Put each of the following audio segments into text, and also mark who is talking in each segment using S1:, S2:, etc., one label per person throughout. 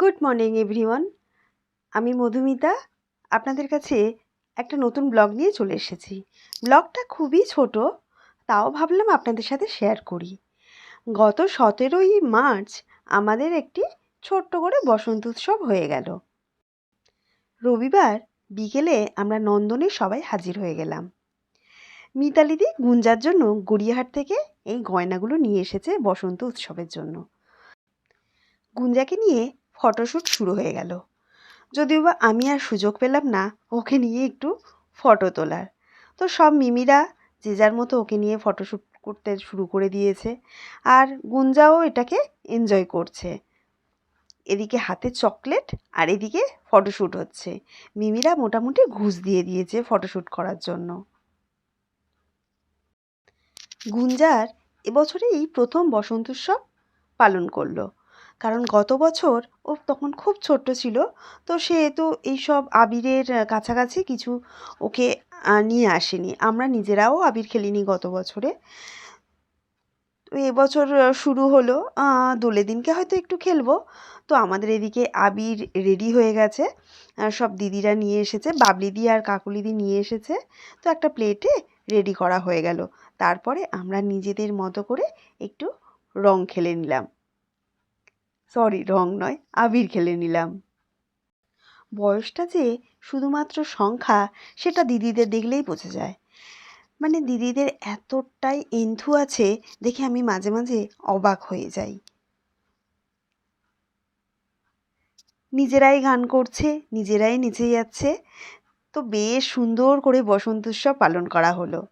S1: Good morning everyone আমি মধুমিতা। আপনাদের কাছে একটা নতুন ব্লগ নিয়ে চলে এসেছি। ব্লগটা খুবই ছোট, তাও ভাবলাম আপনাদের সাথে শেয়ার করি। গত সতেরোই মার্চ আমাদের একটি ছোট্ট করে বসন্ত উৎসব হয়ে গেল। রবিবার বিকেলে আমরা নন্দনে সবাই হাজির হয়ে গেলাম। মিতালিদি গুঞ্জার জন্য গড়িয়াহাট থেকে এই গয়নাগুলো নিয়ে এসেছে বসন্ত উৎসবের জন্য। গুঞ্জাকে নিয়ে ফটোশ্যুট শুরু হয়ে গেল। যদিও বা আমি আর সুযোগ পেলাম না, ওকে নিয়ে একটু ফটো তোলার। তো সব মিমিরা যে যার মতো ওকে নিয়ে ফটোশ্যুট করতে শুরু করে দিয়েছে। আর গুঞ্জাও এটাকে এনজয় করছে। এদিকে হাতে চকলেট আর এদিকে ফটোশ্যুট হচ্ছে। মিমিরা মোটামুটি ঘুষ দিয়ে দিয়েছে ফটোশ্যুট করার জন্য। গুঞ্জার এবছরে এই প্রথম বসন্ত উৎসব পালন করল। কারণ গত বছর ও তখন খুব ছোট্ট ছিল, তো সে তো এইসব আবিরের কাছাকাছি কিছু ওকে নিয়ে আসেনি। আমরা নিজেরাও আবির খেলিনি গত বছরে। তো এবছর শুরু হলো দোলের দিনকে হয়তো একটু খেলব। তো আমাদের এদিকে আবির রেডি হয়ে গেছে। সব দিদিরা নিয়ে এসেছে, বাবলিদি আর কাকুলিদি নিয়ে এসেছে। তো একটা প্লেটে রেডি করা হয়ে গেল। তারপরে আমরা নিজেদের মতো করে একটু রং খেলে নিলাম। সরি, রং নয়, আবির খেলে নিলাম। বয়সটা যে শুধুমাত্র সংখ্যা, সেটা দিদিদের দেখলেই বোঝা যায়। মানে দিদিদের এতটাই এন্থু আছে, দেখে আমি মাঝে মাঝে অবাক হয়ে যাই। নিজেরাই গান করছে, নিজেরাই নেচে যাচ্ছে। তো বেশ সুন্দর করে বসন্ত উৎসব পালন করা হলো।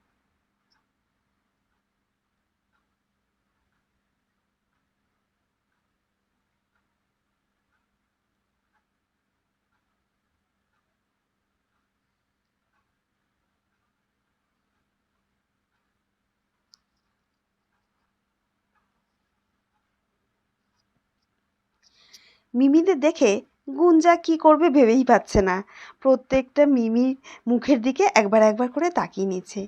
S1: মিমিদের দেখে গুঞ্জা কি করবে ভেবেই পাচ্ছে না। প্রত্যেকটা মিমির মুখের দিকে একবার একবার করে তাকিয়ে নিচ্ছে।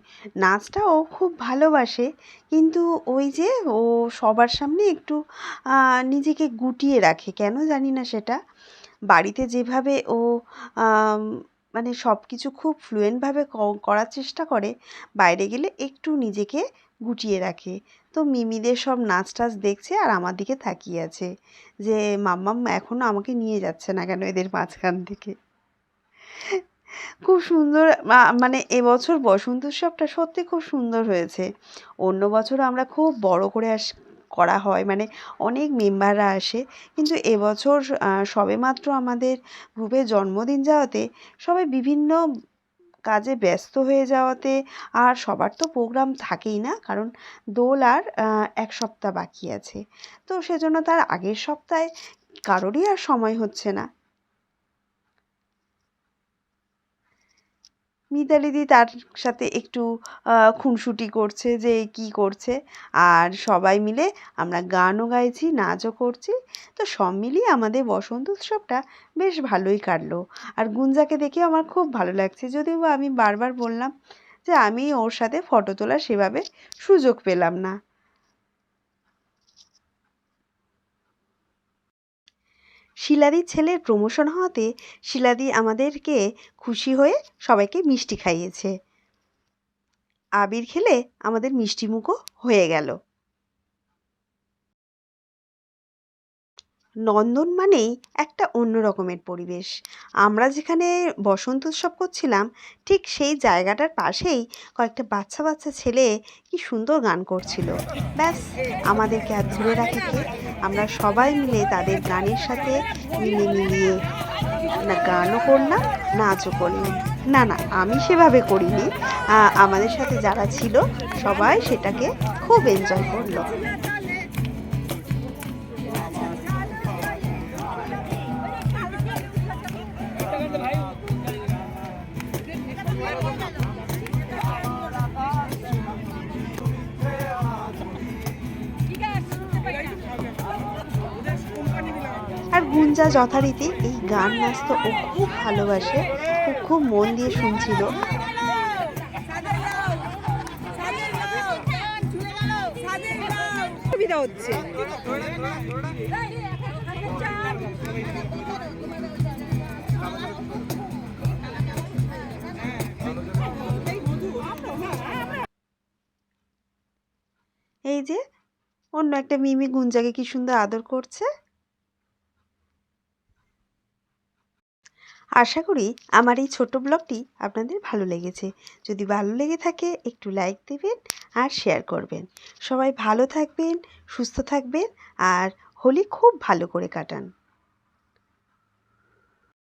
S1: নাচটা ও খুব ভালোবাসে, কিন্তু ওই যে ও সবার সামনে একটু নিজেকে গুটিয়ে রাখে, কেন জানি না সেটা। বাড়িতে যেভাবে ও মানে সব কিছু খুব ফ্লুয়েন্টভাবে করার চেষ্টা করে, বাইরে গেলে একটু নিজেকে গুটিয়ে রাখে। তো মিমিদের সব নাচ টাচ দেখছে আর আমার দিকে তাকিয়ে আছে যে, মাম্মাম এখনও আমাকে নিয়ে যাচ্ছে না কেন এদের মাঝখান থেকে? খুব সুন্দর মানে এবছর বসন্ত উৎসবটা সত্যি খুব সুন্দর হয়েছে। অন্য বছর আমরা খুব বড় করে আস, করা হয় মানে অনেক মেম্বাররা আসে। কিন্তু এবছর সবেমাত্র আমাদের গ্রুপের জন্মদিন যাওয়াতে সবাই বিভিন্ন কাজে ব্যস্ত হয়ে যাওয়াতে আর সবার তো প্রোগ্রাম থাকেই না, কারণ দোল আর এক সপ্তাহ বাকি আছে। তো সেজন্য তার আগের সপ্তাহে কারোরই আর সময় হচ্ছে না। মিতালিদি তার সাথে একটু খুনসুটি করছে যে কি করছে। আর সবাই মিলে আমরা গানও গাইছি, নাচও করছি। তো সব মিলিয়ে আমাদের বসন্ত উৎসবটা বেশ ভালোই কাটলো। আর গুঞ্জাকে দেখে আমার খুব ভালো লাগছে। যদিও আমি বারবার বললাম যে আমি ওর সাথে ফটো তোলার সেভাবে সুযোগ পেলাম না। শিলাদির ছেলের প্রমোশন হওয়াতে শিলাদি আমাদেরকে খুশি হয়ে সবাইকে মিষ্টি খাইয়েছে। আবির খেলে আমাদের মিষ্টিমুখও হয়ে গেল। নন্দন মানেই একটা অন্য রকমের পরিবেশ। আমরা যেখানে বসন্ত উৎসব করছিলাম, ঠিক সেই জায়গাটার পাশেই কয়েকটা বাচ্চা বাচ্চা ছেলে কি সুন্দর গান করছিল। ব্যাস, আমাদেরকে আর ধরে রাখে আমরা সবাই মিলে তাদের গানের সাথে মিলে মিলিয়ে না গানও করলাম, নাচও করলাম। না না, আমি সেভাবে করিনি। আমাদের সাথে যারা ছিল, সবাই সেটাকে খুব এনজয় করল। গুঞ্জা যথারীতি এই গান নাচতো ও খুব ভালোবাসে ও খুব মন দিয়ে শুনছিল। এই যে অন্য একটা মিমি গুঞ্জাকে কি সুন্দর আদর করছে? আশা করি আমার এই ছোট ব্লগটি আপনাদের ভালো লেগেছে। যদি ভালো লেগে থাকে, একটু লাইক দেবেন আর শেয়ার করবেন। সবাই ভালো থাকবেন, সুস্থ থাকবেন, আর হোলি খুব ভালো করে কাটান।